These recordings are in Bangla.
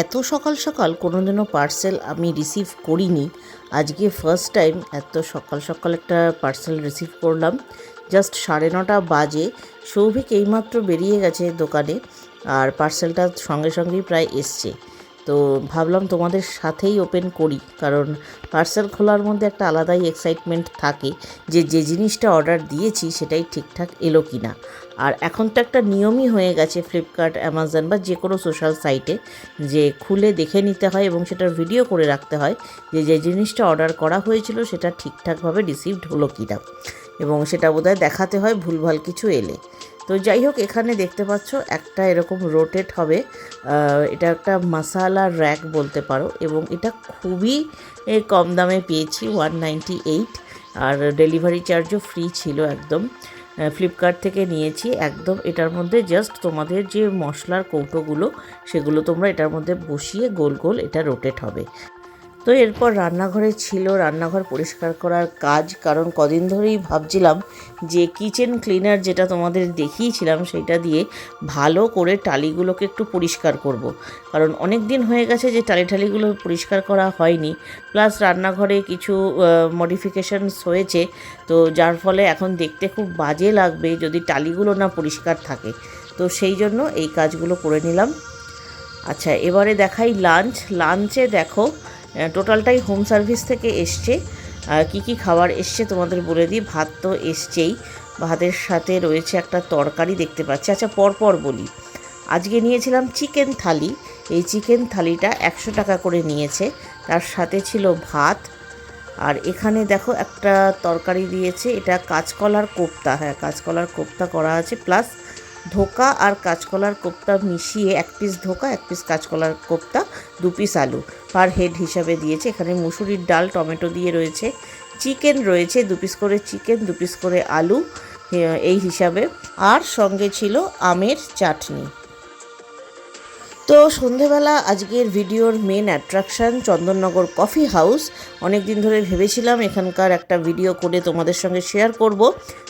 এত সকাল সকাল কোনো দিনও পার্সেল আমি রিসিভ করিনি। আজকে ফার্স্ট টাইম এত সকাল সকাল একটা পার্সেল রিসিভ করলাম। জাস্ট সাড়ে নটা বাজে। সৌভিক এইমাত্র বেরিয়ে গেছে দোকানে। আর পার্সেলটা সঙ্গে সঙ্গেই প্রায় এসছে। তো ভাবলাম তোমাদের সাথেই ওপেন করি, কারণ পার্সেল খোলার মধ্যে একটা আলাদাই এক্সাইটমেন্ট থাকে যে যে জিনিসটা অর্ডার দিয়েছি সেটাই ঠিকঠাক এলো কি না আর এখন তো একটা নিয়মই হয়ে গেছে ফ্লিপকার্ট অ্যামাজন বা যে কোনো সোশ্যাল সাইটে যে খুলে দেখে নিতে হয় এবং সেটার ভিডিও করে রাখতে হয় যে যে জিনিসটা অর্ডার করা হয়েছিল সেটা ঠিকঠাকভাবে রিসিভড হলো কি না এবং সেটা বোধহয় দেখাতে হয় ভুলভাল কিছু এলে। তো যাই হোক এখানে দেখতে পাচ্ছ একটা এরকম রোটেট হবে। এটা একটা মশালা র্যাক বলতে পারো এবং এটা খুবই কম দামে পেয়েছি ওয়ান এইট আর ডেলিভারি চার্জও ফ্রি ছিল একদম। ফ্লিপকার্ট থেকে নিয়েছি। একদম এটার মধ্যে জাস্ট তোমাদের যে মশলার কৌটোগুলো, সেগুলো তোমরা এটার মধ্যে বসিয়ে গোল গোল এটা রোটেট হবে। তো এরপর রান্নাঘরে ছিল, রান্নাঘর পরিষ্কার করার কাজ। কারণ কদিন ধরেই ভাবছিলাম যে কিচেন ক্লিনার যেটা তোমাদের দেখিয়েছিলাম সেটা দিয়ে ভালো করে টালিগুলোকে একটু পরিষ্কার করব। কারণ অনেক দিন হয়ে গেছে যে টালি টালিগুলো পরিষ্কার করা হয়নি। প্লাস রান্নাঘরে কিছু মডিফিকেশানস হয়েছে। তো যার ফলে এখন দেখতে খুব বাজে লাগবে যদি টালিগুলো না পরিষ্কার থাকে। তো সেই জন্য এই কাজগুলো করে নিলাম। আচ্ছা এবারে দেখাই লাঞ্চ লাঞ্চে দেখো টোটালটাই হোম সার্ভিস থেকে এসছে। কি কি খাবার এসছে তোমাদের বলে দিই। ভাত তো এসছেই। ভাতের সাথে রয়েছে একটা তরকারি দেখতে পাচ্ছি। আচ্ছা পরপর বলি। আজকে নিয়েছিলাম চিকেন থালি। এই চিকেন থালিটা একশো টাকা করে নিয়েছে। তার সাথে ছিল ভাত। আর এখানে দেখো একটা তরকারি দিয়েছে। এটা কাঁচকলার কোপ্তা। হ্যাঁ কাঁচকলার কোপ্তা করা আছে। প্লাস ধোকা আর কাঁচকলার কোপ্তা মিশিয়ে এক পিস ধোকা, এক পিস কাঁচকলার কোপ্তা, দু পিস আলু পার হেড হিসাবে দিয়েছে। এখানে মুসুরির ডাল, টমেটো দিয়ে রয়েছে। চিকেন রয়েছে, দু পিস করে চিকেন, দু পিস করে আলু এই হিসাবে। আর সঙ্গে ছিল আমের চাটনি। তো সন্ধেবেলা আজকের ভিডিওর main attraction Chandannagar coffee house অনেক দিন ধরে ভেবেছিলাম এখানকার একটা ভিডিও করে তোমাদের সঙ্গে শেয়ার করব।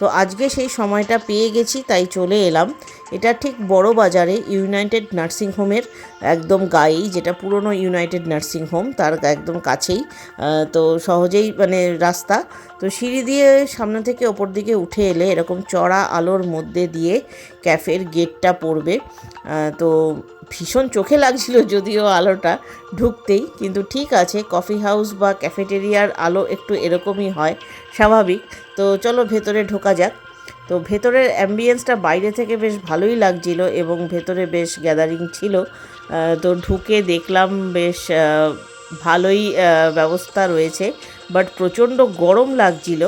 তো আজকে সেই সময়টা পেয়ে গেছি, তাই চলে এলাম। এটা ঠিক বড় বাজারে ইউনাইটেড নার্সিং হোমের একদম গায়েই, যেটা পুরনো ইউনাইটেড নার্সিং হোম তার একদম কাছেই। তো সহজেই মানে রাস্তা। তো সিঁড়ি দিয়ে সামনে থেকে ওপর দিকে উঠে এলে এরকম চড়া আলোর মধ্যে দিয়ে ক্যাফের গেটটা পড়বে। তো ভীষণ চোখে লাগছিল যদিও আলোটা ঢুকতেই, কিন্তু ঠিক আছে, কফি হাউস বা ক্যাফেটেরিয়ার আলো একটু এরকমই হয়, স্বাভাবিক। তো চলো ভেতরে ঢোকা যাক। তো ভেতরের অ্যাম্বিয়েন্সটা বাইরে থেকে বেশ ভালোই লাগছিল এবং ভেতরে বেশ গ্যাদারিং ছিল। তো ঢুকে দেখলাম বেশ ভালোই ব্যবস্থা রয়েছে বাট প্রচণ্ড গরম লাগছিল।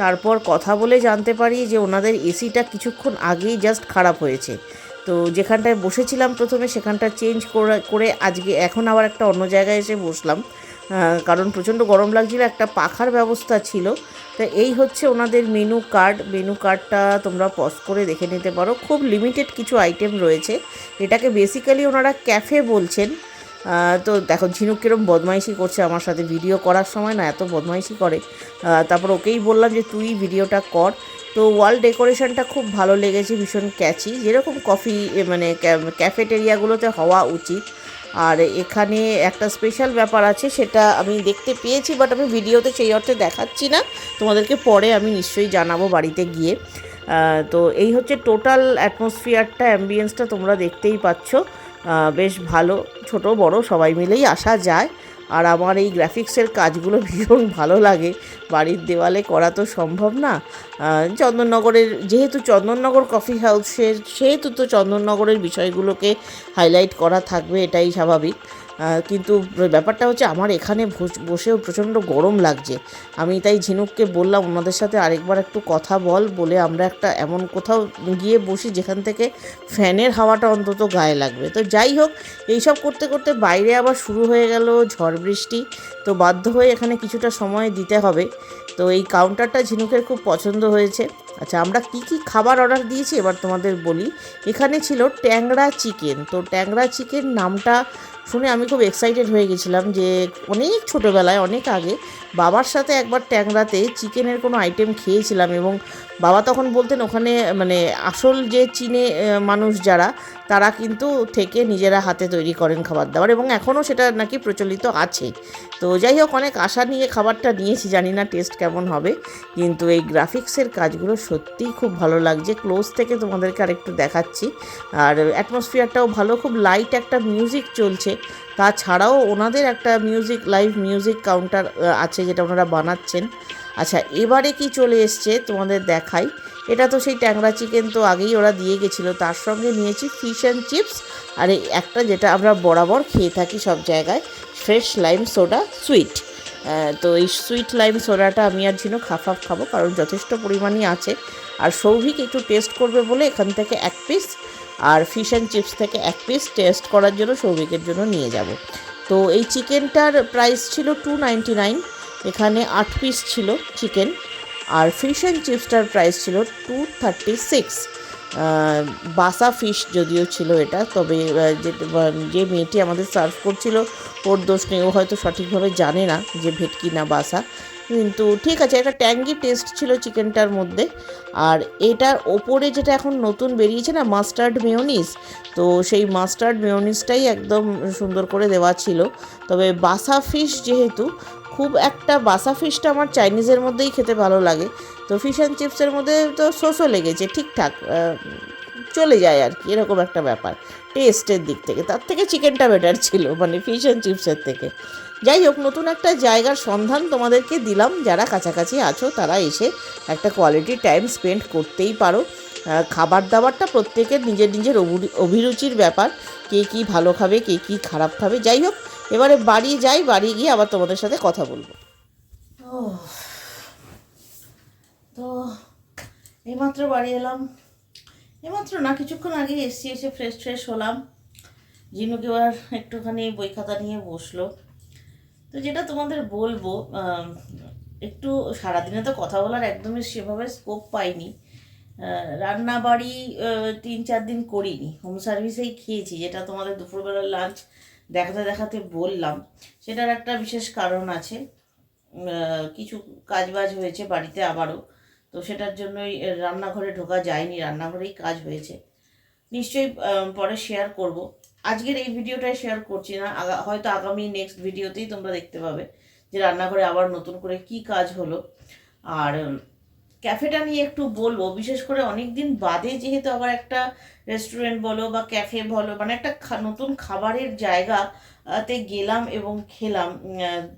তারপর কথা বলে জানতে পারি যে ওনাদের এসিটা কিছুক্ষণ আগেই জাস্ট খারাপ হয়েছে। তো যেখানটায় বসেছিলাম প্রথমে সেখানটা চেঞ্জ করে আজকে এখন আবার একটা অন্য জায়গায় এসে বসলাম। কারণ প্রচণ্ড গরম লাগছিল, একটা পাখার ব্যবস্থা ছিল। তা এই হচ্ছে ওনাদের মেনু কার্ড মেনু কার্ডটা তোমরা পজ করে দেখে নিতে পারো। খুব লিমিটেড কিছু আইটেম রয়েছে। এটাকে বেসিক্যালি ওনারা ক্যাফে বলছেন। তো দেখো, ঝিনুক কিরম বদমাইশি করছে আমার সাথে। ভিডিও করার সময় না এত বদমাইশি করে। তারপর ওকেই বললাম যে, তুই ভিডিওটা কর। তো ওয়াল ডেকোরেশনটা খুব ভালো লেগেছে, ভীষণ ক্যাচি যেরকম কফি মানে ক্যাফেটেরিয়াগুলোতে হওয়া উচিত। আর এখানে একটা স্পেশাল ব্যাপার আছে, সেটা আমি দেখতে পেয়েছি বাট আমি ভিডিওতে সেই অর্থে দেখাচ্ছি না। তোমাদেরকে পরে আমি নিশ্চয়ই জানাব বাড়িতে গিয়ে। তো এই হচ্ছে টোটাল অ্যাটমসফিয়ারটা অ্যাম্বিয়েন্সটা তোমরা দেখতেই পাচ্ছ। বেশ ভালো, ছোট, বড়, সবাই মিলেই আসা যায়। আর আমার এই গ্রাফিক্সের কাজগুলো ভীষণ ভালো লাগে। বাড়ির দেওয়ালে করা তো সম্ভব না। চন্দননগরের, যেহেতু চন্দননগর কফি হাউসের সেহেতু তো চন্দননগরের বিষয়গুলোকে হাইলাইট করা থাকবে, এটাই স্বাভাবিক। কিন্তু ব্যাপারটা হচ্ছে আমার এখানে বসেও প্রচণ্ড গরম লাগছে। আমি তাই ঝিনুককে বললাম, ওনাদের সাথে আরেকবার একটু কথা বল। বলে আমরা একটা এমন কোথাও গিয়ে বসি যেখান থেকে ফ্যানের হাওয়াটা অন্তত গায়ে লাগবে। তো যাই হোক এইসব করতে করতে বাইরে আবার শুরু হয়ে গেল ঝড় বৃষ্টি। তো বাধ্য হয়ে এখানে কিছুটা সময় দিতে হবে। তো এই কাউন্টারটা ঝিনুকের খুব পছন্দ হয়েছে। আচ্ছা আমরা কি কি খাবার অর্ডার দিয়েছি? এবার তোমাদের বলি। এখানে ছিল ট্যাংরা চিকেন তো ট্যাংরা চিকেন নামটা শুনে আমি খুব এক্সাইটেড হয়ে গেছিলাম যে অনেক ছোটোবেলায়, অনেক আগে বাবার সাথে একবার ট্যাংরাতে চিকেনের কোনো আইটেম খেয়েছিলাম এবং বাবা তখন বলতেন ওখানে মানে আসল যে চীনে মানুষ যারা, তারা কিন্তু থেকে নিজেরা হাতে তৈরি করেন খাবার দাবার এবং এখনও সেটা নাকি প্রচলিত আছে। তো যাই হোক, অনেক আশা নিয়ে খাবারটা নিয়েছি, জানি না টেস্ট কেমন হবে, কিন্তু এই গ্রাফিক্সের কাজগুলো সত্যিই খুব ভালো লাগছে। ক্লোজ থেকে তোমাদেরকে আরেকটু দেখাচ্ছি। আর অ্যাটমসফিয়ারটাও ভালো, খুব লাইট একটা মিউজিক চলছে। তাছাড়াও ওনাদের একটা মিউজিক লাইভ মিউজিক কাউন্টার আছে যেটা ওনারা বানাচ্ছেন। আচ্ছা এবারে কি চলে এসছে তোমাদের দেখাই। এটা তো সেই ট্যাংরা চিকেন তো আগেই ওরা দিয়ে গেছিল। তার সঙ্গে নিয়েছি ফিশ অ্যান্ড চিপস আর একটা যেটা আমরা বরাবর খেয়ে থাকি সব জায়গায় ফ্রেশ লাইম সোডা সুইট তো এই সুইট লাইম সোডাটা আমি আর ঝিনো খাফাফ খাব, কারণ যথেষ্ট পরিমাণই আছে। আর সৌভিক একটু টেস্ট করবে বলে এখান থেকে এক পিস আর ফিশ অ্যান্ড চিপস থেকে এক পিস টেস্ট করার জন্য সৌভিকের জন্য নিয়ে যাব। তো এই চিকেনটার প্রাইস ছিল টু নাইনটি নাইন এখানে আট পিস ছিল চিকেন আর ফিশ অ্যান্ড চিপসটার প্রাইস ছিল two thirty six basa fish যদিও ছিল এটা, তবে যে যে মেয়েটি আমাদের সার্ভ করছিল, ওর দোষ নেই, ও হয়তো সঠিকভাবে জানে না যে ভেটকি না বাসা। কিন্তু ঠিক আছে, একটা ট্যাঙ্গি টেস্ট ছিল চিকেনটার মধ্যে। আর এটার ওপরে যেটা এখন নতুন বেরিয়েছে না, মাস্টার্ড মেয়োনিজ, তো সেই মাস্টার্ড মেয়োনিজটাই একদম সুন্দর করে দেওয়া ছিল। তবে বাসা ফিশ যেহেতু, খুব একটা বাসা ফিশটা আমার চাইনিজের মধ্যেই খেতে ভালো লাগে। তো ফিশ অ্যান্ড চিপসের মধ্যে তো সোসও লেগেছে, ঠিকঠাক চলে যায় আর কি, এরকম একটা ব্যাপার, টেস্টের দিক থেকে। তার থেকে চিকেনটা বেটার ছিল মানে ফিশ অ্যান্ড চিপসের থেকে। যাই হোক, নতুন একটা জায়গার সন্ধান তোমাদেরকে দিলাম। যারা কাছাকাছি আছো, তারা এসে একটা কোয়ালিটি টাইম স্পেন্ড করতেই পারো। খাবার দাবারটা প্রত্যেকের নিজের নিজের অভি- অভিরুচির ব্যাপার। কে কী ভালো খাবে, কে কী খারাপ খাবে। যাই হোক, এবারে বাড়ি যাই, বাড়ি গিয়ে আবার তোমাদের সাথে কথা বলব। তো এইমাত্র বাড়ি এলাম। এইমাত্র না, কিছুক্ষণ আগে এসছি, এসে ফ্রেশ ফ্রেশ হলাম। জিনুকে এবার একটুখানি বই খাতা নিয়ে বসল। তো যেটা তোমাদের বলব একটু সারাদিনে তো কথা বলার একদমই সেভাবে স্কোপ পাইনি। রান্না বাড়ি তিন চার দিন করিনি। হোম সার্ভিসেই খেয়েছি, যেটা তোমাদের দুপুরবেলার লাঞ্চ দেখাতে দেখাতে বললাম। সেটার একটা বিশেষ কারণ আছে। কিছু কাজবাজ হয়েছে বাড়িতে আবারও, তো সেটার জন্যই রান্নাঘরে ঢোকা যায়নি, রান্নাঘরেই কাজ হয়েছে। নিশ্চয়ই পরে শেয়ার করব। আজকের এই ভিডিওটাই শেয়ার করছি না। হয়তো আগামী নেক্সট ভিডিওতেই তোমরা দেখতে পাবে যে রান্নাঘরে আবার নতুন করে কি কাজ হলো। আর ক্যাফেটা নিয়ে একটু বলব, বিশেষ করে অনেক দিন বাদে যেহেতু আবার একটা রেস্টুরেন্ট বলো বা ক্যাফে বলো মানে একটা নতুন খাবারের জায়গা তে গেলাম এবং খেলাম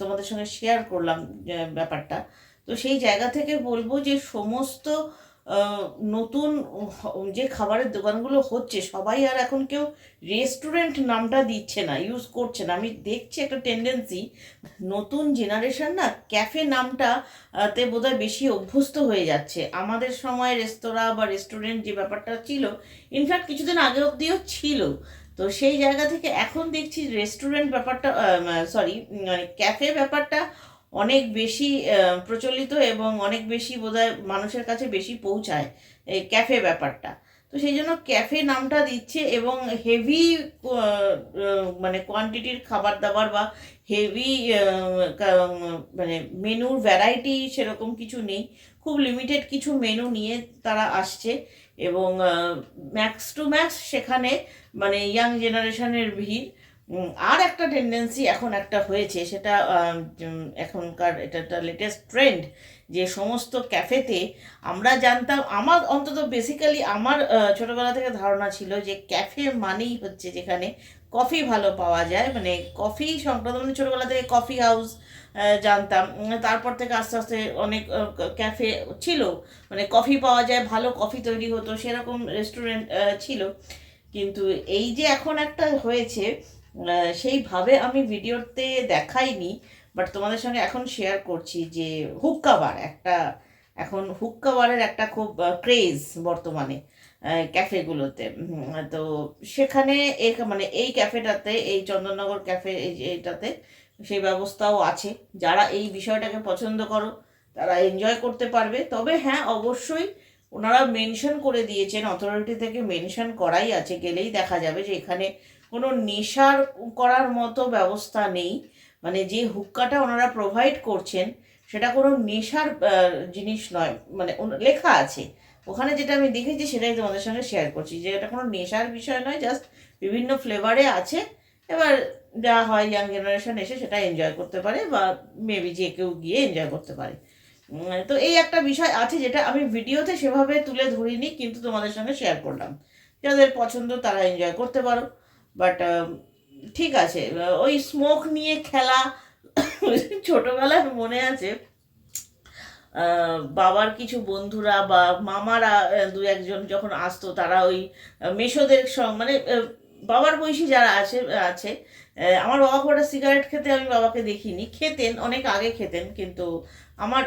তোমাদের সঙ্গে শেয়ার করলাম ব্যাপারটা। তো সেই জায়গা থেকে বলব যে সমস্ত নতুন যে খাবারের দোকানগুলো হচ্ছে, সবাই আর এখন কেউ রেস্টুরেন্ট নামটা দিচ্ছে না ইউজ করছে না। আমি দেখছি একটা টেন্ডেন্সি নতুন জেনারেশন না ক্যাফে নামটা তে বোধহয় বেশি অভ্যস্ত হয়ে যাচ্ছে। আমাদের সময় রেস্তোরাঁ বা রেস্টুরেন্ট যে ব্যাপারটা ছিল ইনফ্যাক্ট কিছুদিন আগে অবধিও ছিল। তো সেই জায়গা থেকে এখন দেখছি রেস্টুরেন্ট ব্যাপারটা সরি মানে ক্যাফে ব্যাপারটা অনেক বেশি প্রচলিত এবং অনেক বেশি বোধহয় মানুষের কাছে বেশি পৌঁছায় এই ক্যাফে ব্যাপারটা। তো সেই জন্য ক্যাফে নামটা দিচ্ছে এবং হেভি মানে কোয়ান্টিটির খাবার দাবার বা হেভি মানে মেনুর ভ্যারাইটি সেরকম কিছু নেই। খুব লিমিটেড কিছু মেনু নিয়ে তারা আসছে এবং ম্যাক্স টু ম্যাক্স সেখানে মানে ইয়াং জেনারেশনের ভিড়। আর একটা টেন্ডেন্সি এখন একটা হয়েছে, সেটা এখনকার এটা একটা লেটেস্ট ট্রেন্ড যে সমস্ত ক্যাফেতে আমরা জানতাম, আমার অন্তত বেসিক্যালি আমার ছোটোবেলা থেকে ধারণা ছিল যে ক্যাফে মানেই হচ্ছে যেখানে কফি ভালো পাওয়া যায় মানে কফি সংক্রান্ত মানে ছোটোবেলা থেকে কফি হাউস জানতাম। তারপর থেকে আস্তে আস্তে অনেক ক্যাফে ছিল মানে কফি পাওয়া যায়, ভালো কফি তৈরি হতো, সেরকম রেস্টুরেন্ট ছিল। কিন্তু এই যে এখন একটা হয়েছে সেইভাবে আমি ভিডিওতে দেখাইনি বাট তোমাদের সঙ্গে এখন শেয়ার করছি যে হুক্কা বার একটা, এখন হুক্কা বারের একটা খুব ক্রেজ বর্তমানে ক্যাফেগুলোতে তো সেখানে এক- মানে এই ক্যাফেটাতে এই চন্দননগর ক্যাফে এই এইটাতে সেই ব্যবস্থাও আছে। যারা এই বিষয়টাকে পছন্দ করো, তারা এনজয় করতে পারবে। তবে হ্যাঁ অবশ্যই ওনারা মেনশন করে দিয়েছেন অথরিটি থেকে মেনশন করাই আছে। গেলেই দেখা যাবে যে এখানে কোনো নেশার করার মতো ব্যবস্থা নেই। মানে যে হুক্কাটা ওনারা প্রোভাইড করছেন, সেটা কোনো নেশার জিনিস নয়। মানে লেখা আছে। ওখানে যেটা আমি দেখেছি, সেটাই তোমাদের সঙ্গে শেয়ার করছি যে এটা কোনো নেশার বিষয় নয় জাস্ট বিভিন্ন ফ্লেভারে আছে। এবার যা হয় ইয়াং জেনারেশন এসে সেটা এনজয় করতে পারে বা মেবি যে কেউ গিয়ে এনজয় করতে পারে। তো এই একটা বিষয় আছে যেটা আমি ভিডিওতে সেভাবে তুলে ধরিনি, কিন্তু তোমাদের সঙ্গে শেয়ার করলাম। যাদের পছন্দ তারা এনজয় করতে পারো। বাট ঠিক আছে। ওই স্মোক নিয়ে খেলা ছোটবেলায় মনে আছে। বাবার কিছু বন্ধুরা বা মামারা দু একজন যখন আসতো তারা ওই আহ, মেসোদের সঙ্গে মানে বাবার বয়সী যারা আছে আছে আমার বাবা ওটা সিগারেট খেতে আমি বাবাকে দেখিনি। খেতেন অনেক আগে খেতেন কিন্তু আমার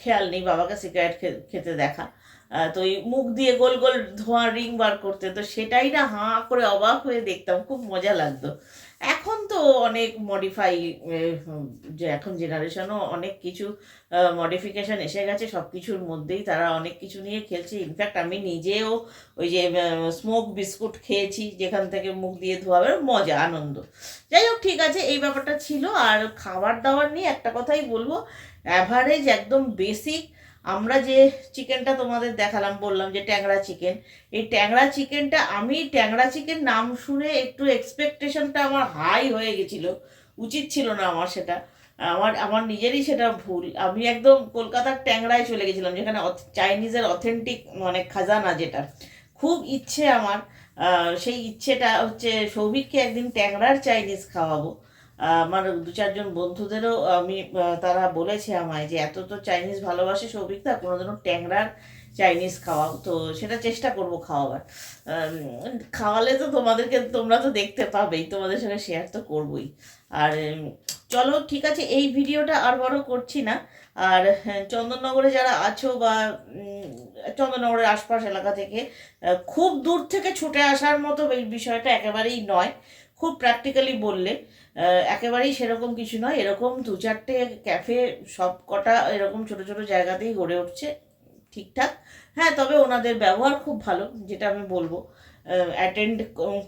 খেয়াল নেই বাবাকে সিগারেট খেতে দেখা। তো ওই মুখ দিয়ে গোল গোল ধোঁয়া রিং বার করতে, তো সেটাই না হাঁ করে অবাক হয়ে দেখতাম, খুব মজা লাগতো। এখন তো অনেক মডিফাই যে এখন জেনারেশনও অনেক কিছু মডিফিকেশন এসে গেছে সব কিছুর মধ্যেই তারা অনেক কিছু নিয়ে খেলছে। ইনফ্যাক্ট আমি নিজেও ওই যে স্মোক বিস্কুট খেয়েছি, যেখান থেকে মুখ দিয়ে ধোয়াবে মজা, আনন্দ। যাই হোক, ঠিক আছে, এই ব্যাপারটা ছিল। আর খাবার দাবার নিয়ে একটা কথাই বলব অ্যাভারেজ একদম বেসিক আমরা যে চিকেনটা তোমাদের দেখালাম, বললাম যে ট্যাংরা চিকেন। এই ট্যাংরা চিকেনটা আমি, ট্যাংরা চিকেন নাম শুনে একটু এক্সপেকটেশনটা আমার হাই হয়ে গেছিল। উচিত ছিল না আমার সেটা। আমার আমার নিজেরই সেটা ভুল। আমি একদম কলকাতার ট্যাংরায় চলে গেছিলাম, যেখানে চাইনিজের অথেন্টিক মানে খাজানা যেটা। খুব ইচ্ছে আমার সেই ইচ্ছেটা হচ্ছে সৌভিককে একদিন ট্যাংরার চাইনিজ খাওয়াবো। আমার দু চারজন বন্ধুদেরও আমি তারা বলেছে আমায় যে এত তো চাইনিজ ভালোবাসে সৌভিক তা কোনোদিনও ট্যাংরার চাইনিজ খাওয়াও। তো সেটা চেষ্টা করব খাওয়াবার। খাওয়ালে তো তোমাদেরকে তোমরা তো দেখতে পাবেই তোমাদের সঙ্গে শেয়ার তো করবই। আর চলো ঠিক আছে এই ভিডিওটা আর বড় করছি না। আর হ্যাঁ, চন্দননগরে যারা আছো বা চন্দননগরের আশপাশ এলাকা থেকে খুব দূর থেকে ছুটে আসার মতো এই বিষয়টা একেবারেই নয়। খুব প্র্যাকটিক্যালি বললে একেবারেই সেরকম কিছু নয়। এরকম দু চারটে ক্যাফে সব কটা এরকম ছোট ছোট জায়গাতেই গড়ে উঠছে, ঠিকঠাক। হ্যাঁ তবে ওনাদের ব্যবহার খুব ভালো, যেটা আমি বলব। অ্যাটেন্ড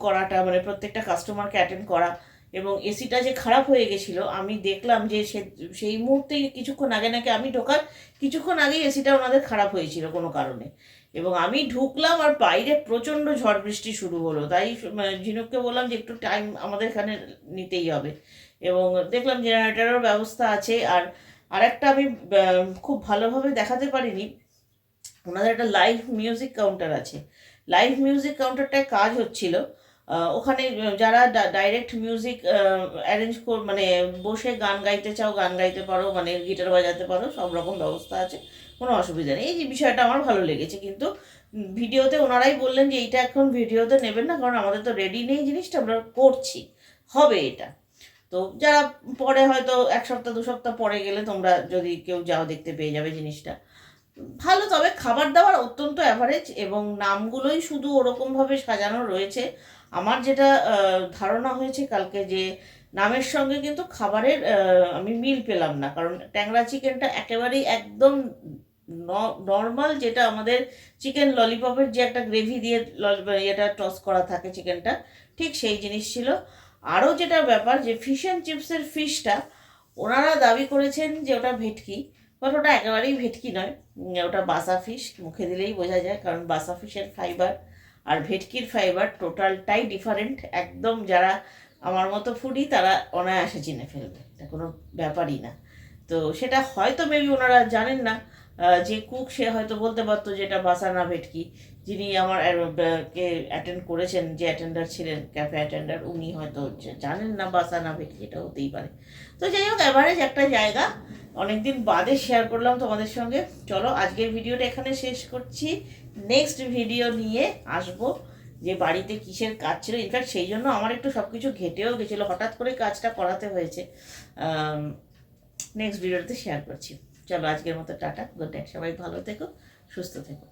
করাটা মানে প্রত্যেকটা কাস্টমারকে অ্যাটেন্ড করা এবং এসিটা যে খারাপ হয়ে গেছিল, আমি দেখলাম যে সে, সেই মুহূর্তেই কিছুক্ষণ আগে নাকি আমি ঢোকার, কিছুক্ষণ আগেই এসিটা ওনাদের খারাপ হয়েছিল কোনো কারণে। এবং আমি ঢুকলাম আর বাইরে প্রচণ্ড ঝড় বৃষ্টি শুরু হলো। তাই ঝিনুককে বললাম যে একটু টাইম আমাদের এখানে নিতেই হবে। এবং দেখলাম জেনারেটরের ব্যবস্থা আছে। আর আরেকটা আমি খুব ভালোভাবে দেখাতে পারিনি। ওনাদের একটা লাইভ মিউজিক কাউন্টার আছে। লাইভ মিউজিক কাউন্টারটায় কাজ হচ্ছিল। ওখানে যারা ডাইরেক্ট মিউজিক অ্যারেঞ্জ কর মানে বসে গান গাইতে চাও, গান গাইতে পারো মানে গিটার বাজাতে পারো, সব রকম ব্যবস্থা আছে। কোনো অসুবিধা নেই। এই যে বিষয়টা আমার ভালো লেগেছে, কিন্তু ভিডিওতে ওনারাই বললেন যে এইটা এখন ভিডিওতে নেবেন না, কারণ আমাদের তো রেডি নেই জিনিসটা, আমরা করছি, হবে এটা। তো যারা পরে হয়তো এক সপ্তাহ, দু সপ্তাহ পরে গেলে তোমরা যদি কেউ যাও দেখতে পেয়ে যাবে জিনিসটা। ভালো, তবে খাবার দাবার অত্যন্ত অ্যাভারেজ এবং নামগুলোই শুধু ওরকমভাবে সাজানো রয়েছে। আমার যেটা ধারণা হয়েছে কালকে যে নামের সঙ্গে কিন্তু খাবারের আমি মিল পেলাম না, কারণ ট্যাংরা চিকেনটা একেবারেই একদম নর্মাল যেটা আমাদের চিকেন ললিপপের যে একটা গ্রেভি দিয়ে এটা টস করা থাকে চিকেনটা ঠিক সেই জিনিস ছিল। আরও যেটা ব্যাপার যে ফিশ অ্যান্ড চিপসের ফিশটা ওনারা দাবি করেছেন যে ওটা ভেটকি বাট ওটা একেবারেই ভেটকি নয়। ওটা বাসা ফিশ মুখে দিলেই বোঝা যায়, কারণ বাসা ফিশের ফাইবার আর ভেটকির ফাইবার টোটালটাই ডিফারেন্ট একদম যারা আমার মতো ফুডি তারা অনায়াসে চিনে ফেলবে। এটা কোনো ব্যাপারই না। তো সেটা হয়তো মেবি ওনারা জানেন না। যে কুক, সে হয়তো বলতে পারতো যে এটা বাসা না ভেটকি, যিনি আমার কে অ্যাটেন্ড করেছেন, যে অ্যাটেন্ডার ছিলেন ক্যাফে অ্যাটেন্ডার উনি হয়তো জানেন না বাসা না ভেটকি, এটা হতেই পারে। তো যাই হোক অ্যাভারেজ একটা জায়গা। অনেকদিন বাদে শেয়ার করলাম তোমাদের সঙ্গে। চলো, আজকের ভিডিওটা এখানে শেষ করছি। নেক্সট ভিডিও নিয়ে আসব, যে বাড়িতে কিসের কাজ ছিল। ইনফ্যাক্ট সেই জন্য আমার একটু সব কিছু ঘেটেও গেছিল। হঠাৎ করে কাজটা করাতে হয়েছে। নেক্সট ভিডিওতে শেয়ার করছি। চলো আজকের মতো টাটা গুড নাইট সবাই ভালো থেকো সুস্থ থেকো।